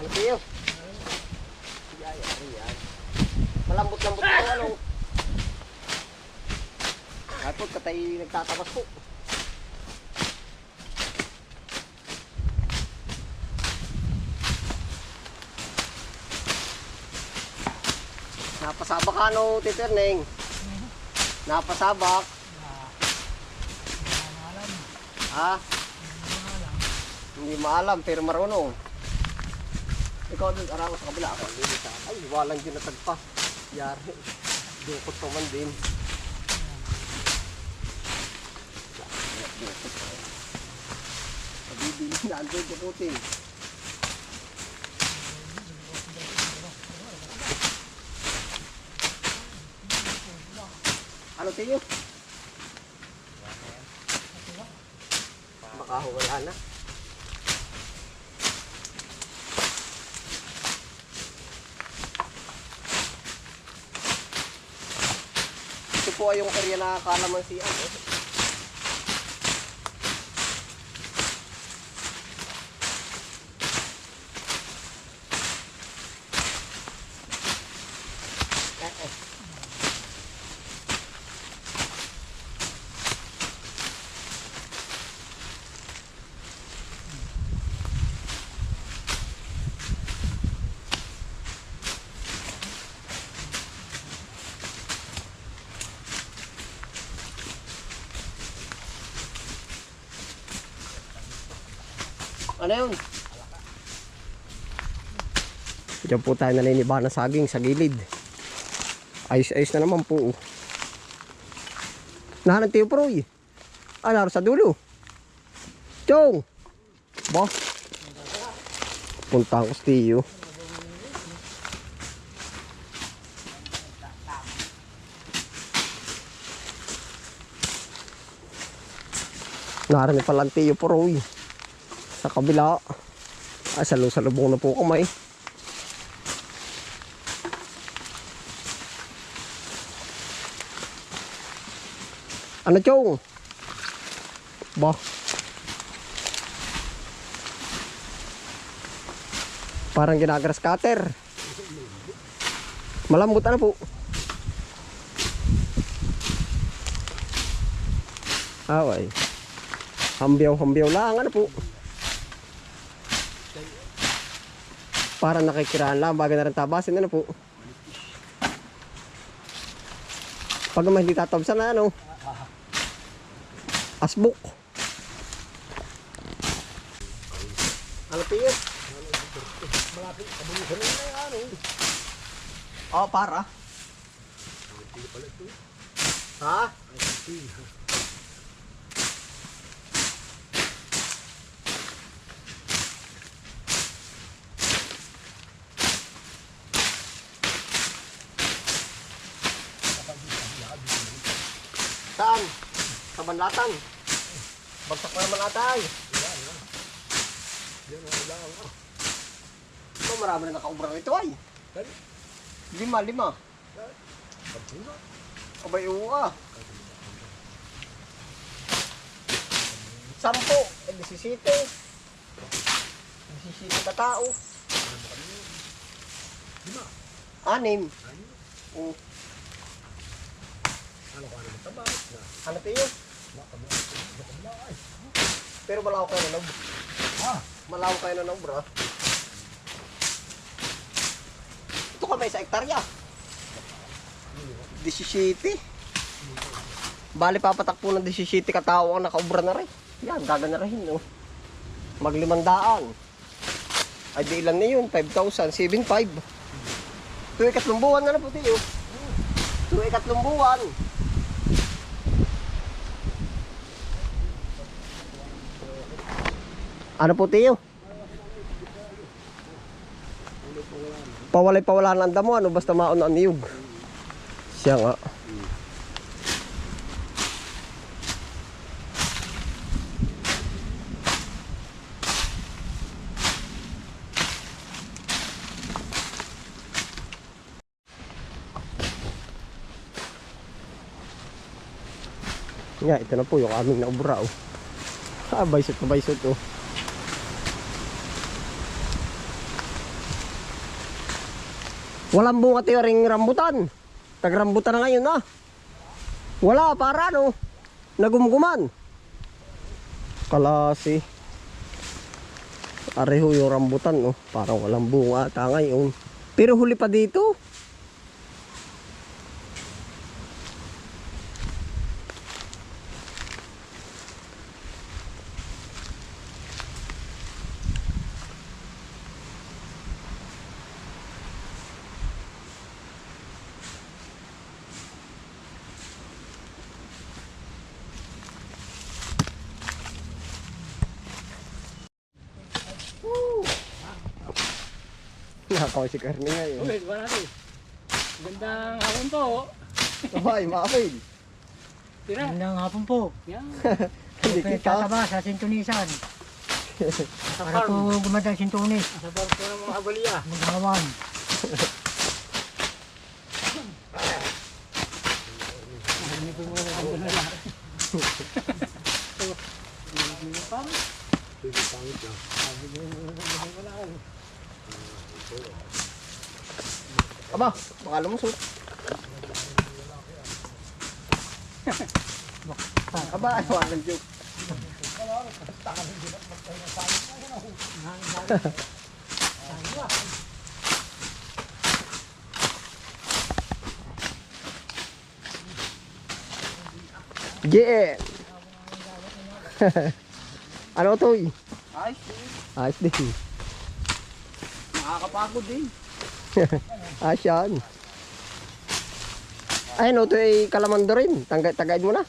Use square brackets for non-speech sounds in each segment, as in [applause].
Ay. Malambot-lambot po ano. Po, katay nagtatapas po. Napasabak ka no, Tito Erneng? Napasabak. Ha? Hindi maalam, pero marunong. Ikaw doon, araw sa kabila ako. Hindi sa Ay, walang ginatag pa. Yari. Dukot pa man din. Pa. Mabibili na andun dukutin. Ano tingin? Baka wala na. Po ay yung area na kalamansian. Eh. Ano yun? Diyan po tayo naliniba ng saging sa gilid. Ayos-ayos na naman po. Nahanap tayo pro eh. Ah, naroon sa dulo. Chong! Ba? Punta ako sa tiyo. Narinig pala ang tiyo pro eh sa kabila. Ah, salong-salubong na po kamay ano chong? Ba? Parang ginagras cutter. Malambot ano po? Away. Hambyaw-hambyaw lang ano po Para nakikiraan lang, bago na rin tabasin, ano po. Pag naman hindi tatabsan na, ano. Asbuk. Ano po yun? Oh, para. Ha? Saan? Sa banlatan. Bagsak pa naman ata ay. Ito marami na nakaubra ito ay. Lima, lima. Abay, oo ah. Sampo. Eh, disisite. Disisite ka tao. Anim. Oo. Ano tayo? Pero malaw kayo na nob. Malaw kayo na nob, bro. Ito kami sa ektarya. 17. Bali papatakpo ng 17 katao ang nakaubra na rin. Yan, gagana rin, no. Maglimandaan. Ay, di ilan na yun? 5,000, 7,500. Tuwi katlong buwan na na po tayo. Tuwi katlong buwan. Ano po tiyo? Pawalay pawala ng damo ano basta mauna ang niyog. Siya nga. Nga, ito na po yung aming naubra. Oh. Ah, baysot na baysot oh. Walang bunga tayo ring rambutan. Tagrambutan na ngayon ah. Wala, para ano. Nagumguman. Kalasi. Areho yung rambutan, no? Parang walang bunga ata ngayon. Pero huli pa dito. Nakaw si Carne ngayon. Uy, wala rin. Gandang hapon po. Ay, makapil. Tira. Magandang hapon po. Yan. [laughs] Hindi kita. tataba sa sintunisan. Sa [laughs] Para po gumanda ang sintunis. Sa farm po ng mga abaliya. Maghawan. [laughs] Aba, baka lumusot. [laughs] Aba, ay, walang joke. JN. [laughs] ano to eh? Ay, Ayos din. nakakapagod din. [laughs] Ayos yan. Ay, no, ito ay kalamando rin. Tangga, tagayin mo na.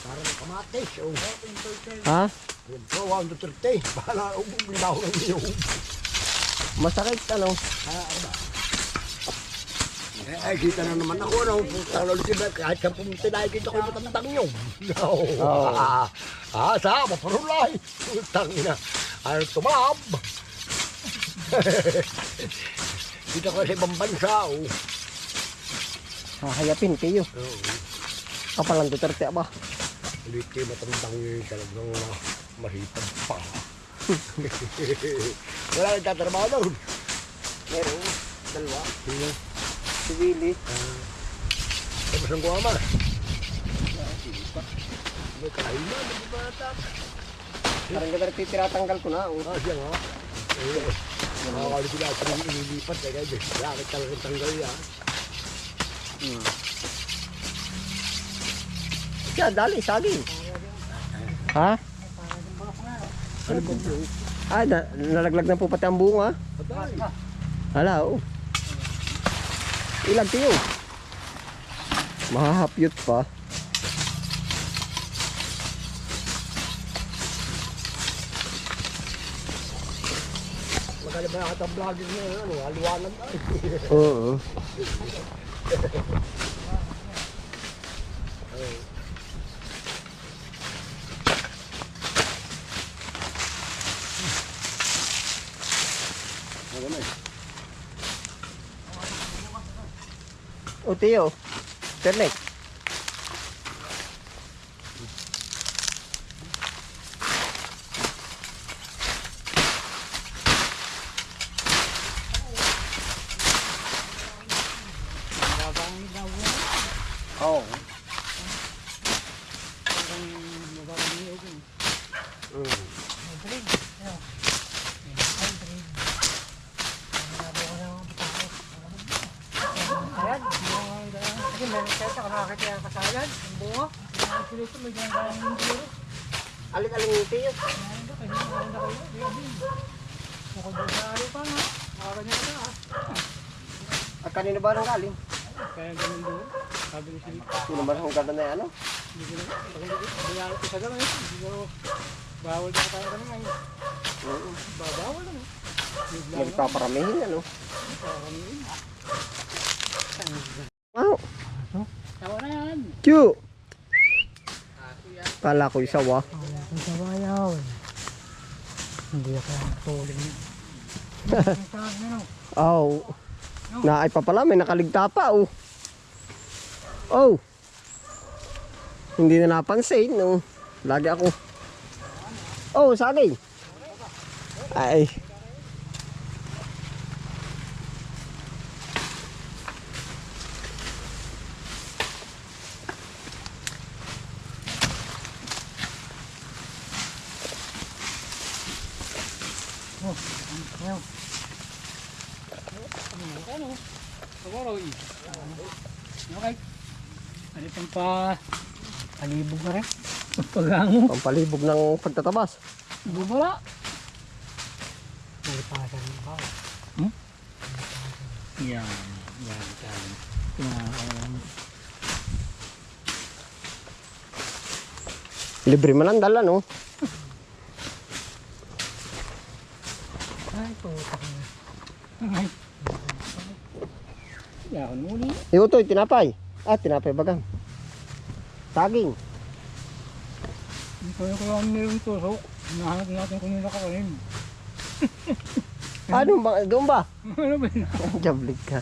Parang kamatis, oh. Ha? Pro, 130. Bahala, ubong limaw ng iyo. Masakit, ano? Eh, ay, kita na naman ako, no? Putang lalo sila, kahit sa pumunta na, kita ko yung matandang nyo. No. Oo. Ah, [laughs] ah, sa, maparulay. Putang ina. Ano, tumab. kita ko sa ibang bansa, oh. Hahayapin kayo. Oo. Kapalang Duterte, aba. Ulit kayo matandang yun, talagang mahipag pa. [laughs] Wala nang tatrabaho doon. Meron. Dalawa. Sino? Si Willie. Ay, masang ko ama. May kain na, may bata. Parang ganda titiratanggal ko na. Oh. Ah, siya nga. Eh, nakakali sila at rin inilipat. Kaya bakit talagang tanggal yan? Siya, dali, saging. Ha? Ano ba? Ah, na, nalaglag na po pati ang bunga. Hala, oh. Ilag kayo. Mahahapyot pa. Magkali ba nakata vlogger na yun? Ano, haliwanan tayo. Oo. [laughs] O Tio, Ternek. Oo. Ayan. Kasi meron tayo sa kamakit yung kasalan. Ang bunga. Ang pilito may ginagawa ng hindi. Alin-alin yung Tio? Bukod doon sa ari pa nga. Nakakanyan ka na ah. At kanino ba nang galing? Kaya ganun doon. Sabi ni Silip. Sino ba ang ganda na yan, ano? Hindi ko na. Kaya ko sa gamay. Hindi ko. Bawal na tayo kami ngayon. Oo. Babawal lang. Lang. Nagpaparamihin, ano? Wow. Tawa na yan. Q! Kala ko isa, wa. Ang sabayaw. Hindi ako ang niya. [laughs] Ang tawag na no. Oh. Naay pa pala, may nakaligta pa, oh. Oh. Hindi na napansin, no. Lagi ako. Oh, saging. Ay. Siguro eh. Okay. Ano pang pa palibog na rin. Paghango. Pampalibog ng pagtatabas. Bumala. Nalipasan ng bawa. Yan. Yan. Yan. Yan. Libre man ang dala, no? Ay, puta. Ay. [laughs] Yan muli. Ito, tinapay. Ah, tinapay bagang. Saging. Hindi ko lang nilong tusok. Hinahanap natin kung yung nakakalim. Ano ba? Doon ba? [laughs] ano ba yun? [laughs] Jablig ka.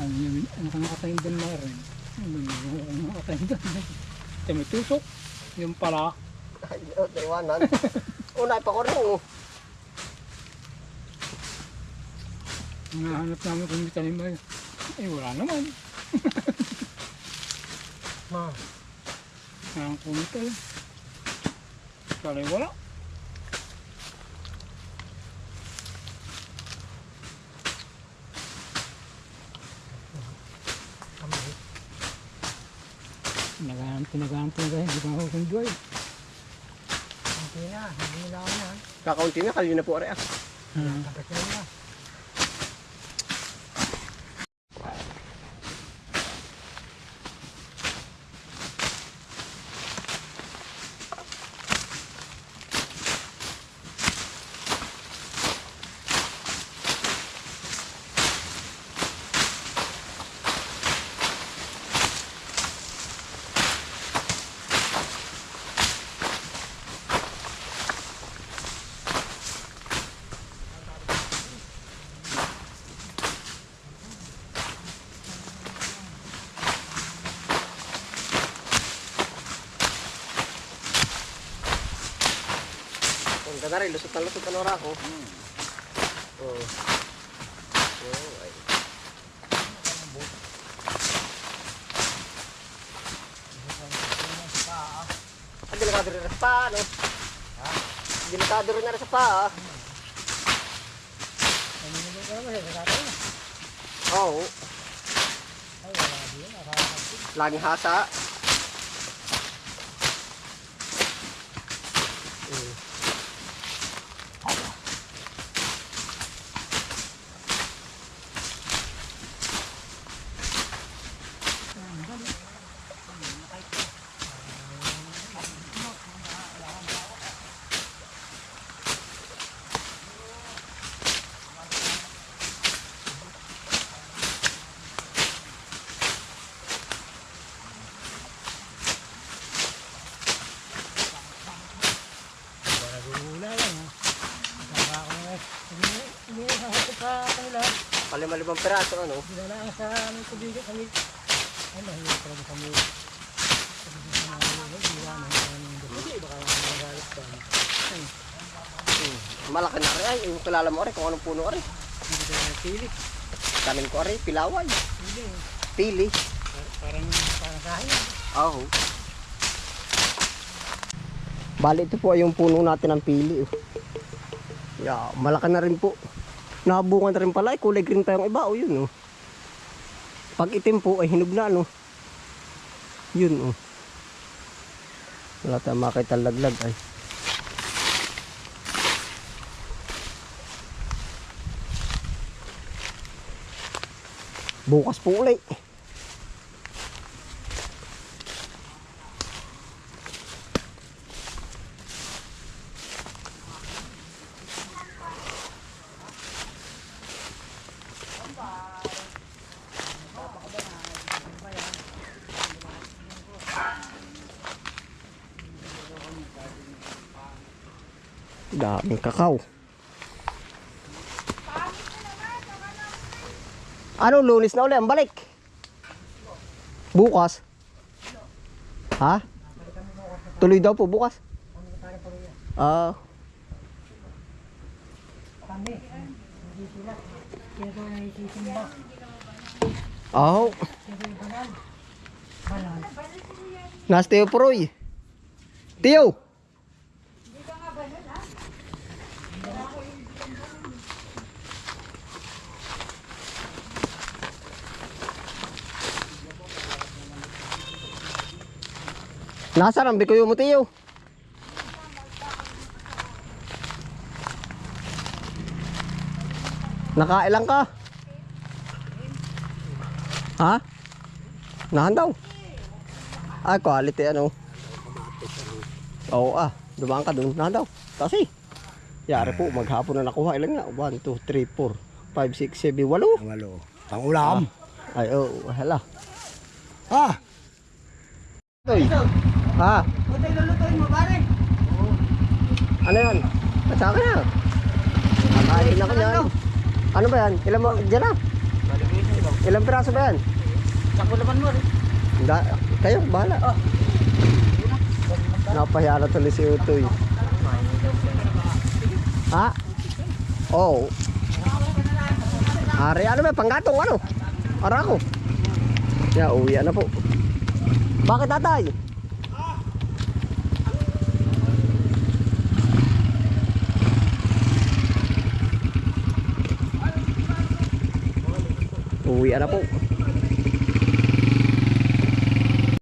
Ano yun? Ano ka nakatayin doon na rin? Ano yun? Ka nakatayin doon? Ito may tusok. Yung pala. Ay, oh, taiwanan. Una pa ko rin, oh. Hinahanap namin kung may tanim ba yun. Eh wala naman. [laughs] Ma, Ang kumita yun. Kala wala. kamay. Nagahanap, nagahanap, nagahanap. Hindi pa ako kunjoy. Hindi na, hindi nila ako yan. Kakaunti na, kalyo na po ari ah. Hmm. Tapos na nila. Ang ganda rin, lusot na lusot ano ra ako. Oh. Oh, ay. Ah, delikado rin sa paa, no? Ha? Delikado rin na sa paa. Ano nila ka naman, sa tatay na. Oo. Hasa. Mm. Nagugula lang, ha. Nakaka ako na. Iniihaw ko pa kanila. Palima-limang peraso, ano? Dinalaan sa aming tubig kami. Ay, mahirap talaga kami. Sabi ko sa mga mga hindi naman kami. Hindi, baka magalit pa. Mm. Malaki na rin. Ay, yung kilala mo rin kung anong puno rin. Hindi ko na pili. Tanim ko rin, pilaway. Hindi. Pili. Parang parang kaya. Oo. Bali, ito po ay yung puno natin ng pili. oh. Yeah, malaki na rin po. Nabungan na rin pala. Ay, kulay green pa yung iba. Oh, yun, oh. Pag itim po, ay hinog na, no? Yun, oh. Wala tayong makita laglag, ay. Bukas po ulit. Daming kakao. Ano, lunis na ulit ang balik? Bukas? Ha? Tuloy daw po bukas. Ah. Kami. Hindi sila. Sino ko na isisimba. Oh. Nas Teo Proy. Teo. Nasaan ang bikoyo mo, Teo? Nakailang ka? Ha? Nahan daw. Ay, quality ano. Oo ah, dumaan ka dun. Nahan daw. Kasi. Yari po, maghapon na nakuha. Ilan nga? 1, 2, 3, 4, 5, 6, 7, 8. Ang alo. Pang ulam. Ay, oo, oh, hala. Ah. Toy. Ha? Buti lulutuin mo, pare. Ano yan? At sa akin na. Kakain ako yan. Ano ba yan? Ilan mo? Diyan na. Ilang piraso ba yan? Sako naman mo rin. Da, kayo, bahala. Napahiya na tuloy si Utoy. Ha? Oo. Oh. Ari, ano ba? Panggatong ano? Arako. Ya, uwi na po. Bakit tatay? Uwi na po.